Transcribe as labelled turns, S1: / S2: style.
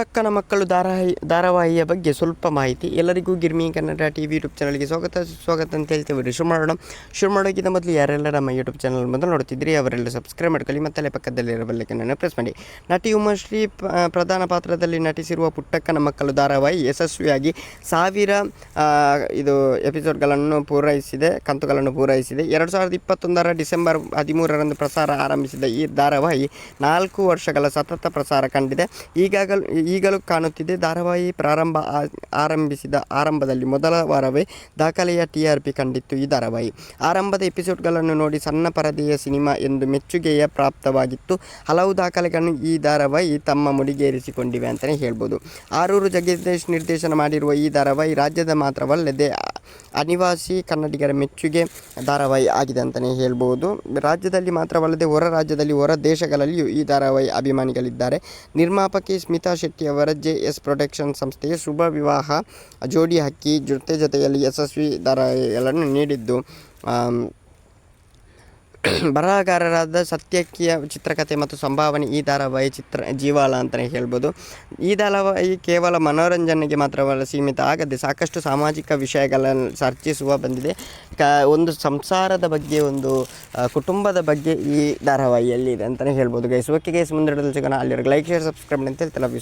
S1: ಪುಟ್ಟಕ್ಕನ ಮಕ್ಕಳು ಧಾರಾವಾಹಿ ಧಾರಾವಾಹಿಯ ಬಗ್ಗೆ ಸ್ವಲ್ಪ ಮಾಹಿತಿ. ಎಲ್ಲರಿಗೂ Girmi Kannada T V YouTube ಚಾನಲ್ಗೆ ಸ್ವಾಗತ ಸ್ವಾಗತ ಅಂತ ಹೇಳ್ತೇವೆ. ಶುರು ಮಾಡೋಣ ಶುರು ಮಾಡೋಕ್ಕಿಂತ ಮೊದಲು ಯಾರೆಲ್ಲ ನಮ್ಮ ಯೂಟ್ಯೂಬ್ ಚಾನಲ್ ಮೊದಲು ನೋಡ್ತಿದ್ರಿ ಅವರೆಲ್ಲ ಸಬ್ಸ್ಕ್ರೈಬ್ ಮಾಡ್ಕೊಳ್ಳಿ, ಮತ್ತೆ ಪಕ್ಕದಲ್ಲಿರೋ ಬೆಲ್ಲೈಕನ್ನು ಪ್ರೆಸ್ ಮಾಡಿ. ನಟಿ ಉಮಾಶ್ರೀ ಪ್ರಧಾನ ಪಾತ್ರದಲ್ಲಿ ನಟಿಸಿರುವ ಪುಟ್ಟಕ್ಕನ ಮಕ್ಕಳು ಧಾರಾವಾಹಿ ಯಶಸ್ವಿಯಾಗಿ ಸಾವಿರ ಇದು ಎಪಿಸೋಡ್ಗಳನ್ನು ಪೂರೈಸಿದೆ, ಕಂತುಗಳನ್ನು ಪೂರೈಸಿದೆ. ಎರಡು ಸಾವಿರದ ಇಪ್ಪತ್ತೊಂದರ ಡಿಸೆಂಬರ್ ಹದಿಮೂರರಂದು ಪ್ರಸಾರ ಆರಂಭಿಸಿದ ಈ ಧಾರಾವಾಹಿ ನಾಲ್ಕು ವರ್ಷಗಳ ಸತತ ಪ್ರಸಾರ ಕಂಡಿದೆ. ಈಗಾಗಲೂ ಈಗಲೂ ಕಾಣುತ್ತಿದೆ. ಧಾರಾವಾಹಿ ಪ್ರಾರಂಭ ಆರಂಭಿಸಿದ ಆರಂಭದಲ್ಲಿ ಮೊದಲ ವಾರವೇ ದಾಖಲೆಯ ಟಿ ಆರ್ ಪಿ ಕಂಡಿತ್ತು ಈ ಧಾರಾವಾಹಿ. ಆರಂಭದ ಎಪಿಸೋಡ್ಗಳನ್ನು ನೋಡಿ ಸಣ್ಣ ಪರದೆಯ ಸಿನಿಮಾ ಎಂದು ಮೆಚ್ಚುಗೆಯ ಪ್ರಾಪ್ತವಾಗಿತ್ತು. ಹಲವು ದಾಖಲೆಗಳನ್ನು ಈ ಧಾರಾವಾಹಿ ತಮ್ಮ ಮುಡಿಗೇರಿಸಿಕೊಂಡಿವೆ ಅಂತಲೇ ಹೇಳ್ಬೋದು. ಆರೂರು ಜಗದೀಶ್ ನಿರ್ದೇಶನ ಮಾಡಿರುವ ಈ ಧಾರಾವಾಹಿ ರಾಜ್ಯದ ಮಾತ್ರವಲ್ಲದೆ ಅನಿವಾಸಿ ಕನ್ನಡಿಗರ ಮೆಚ್ಚುಗೆ ಧಾರಾವಾಹಿ ಆಗಿದೆ ಅಂತಲೇ ಹೇಳ್ಬೋದು. ರಾಜ್ಯದಲ್ಲಿ ಮಾತ್ರವಲ್ಲದೆ ಹೊರ ರಾಜ್ಯದಲ್ಲಿ ಹೊರ ದೇಶಗಳಲ್ಲಿಯೂ ಈ ಧಾರಾವಾಹಿ ಅಭಿಮಾನಿಗಳಿದ್ದಾರೆ. ನಿರ್ಮಾಪಕಿ ಸ್ಮಿತಾ ಶೆಟ್ಟಿ ಅವರ ಜೆ ಎಸ್ ಪ್ರೊಡಕ್ಷನ್ ಸಂಸ್ಥೆಗೆ ಶುಭ ವಿವಾಹ, ಜೋಡಿ ಹಕ್ಕಿ ಜೊತೆ ಜೊತೆಯಲ್ಲಿ ಯಶಸ್ವಿ ಧಾರಾವಾಹಿಗಳನ್ನು ನೀಡಿದ್ದು. ಬರಹಗಾರರಾದ ಸತ್ಯಕಿಯ ಚಿತ್ರಕಥೆ ಮತ್ತು ಸಂಭಾವನೆ ಈ ಧಾರಾವಾಹಿ ಚಿತ್ರ, ಜೀವಾಳ ಅಂತಲೇ ಹೇಳ್ಬೋದು. ಈ ಧಾರಾವಾಹಿ ಕೇವಲ ಮನೋರಂಜನೆಗೆ ಮಾತ್ರವಲ್ಲ, ಸೀಮಿತ ಆಗದೆ ಸಾಕಷ್ಟು ಸಾಮಾಜಿಕ ವಿಷಯಗಳನ್ನು ಚರ್ಚಿಸುವ ಬಂದಿದೆ. ಕ, ಒಂದು ಸಂಸಾರದ ಬಗ್ಗೆ, ಒಂದು ಕುಟುಂಬದ ಬಗ್ಗೆ ಈ ಧಾರಾವಾಹಿಯಲ್ಲಿ ಇದೆ ಅಂತಲೇ ಹೇಳ್ಬೋದು. ಗೈಸ್, ಓಕೆ ಗೈಸ್ ಮುಂದೆ ಸಿಗೋಣ. ಅಲ್ಲಿವರೆಗೆ ಲೈಕ್ ಶೇರ್ ಸಬ್ಸ್ಕ್ರೈಬ್ ಅಂತ ಹೇಳ್ತಾರೆ ಲವ್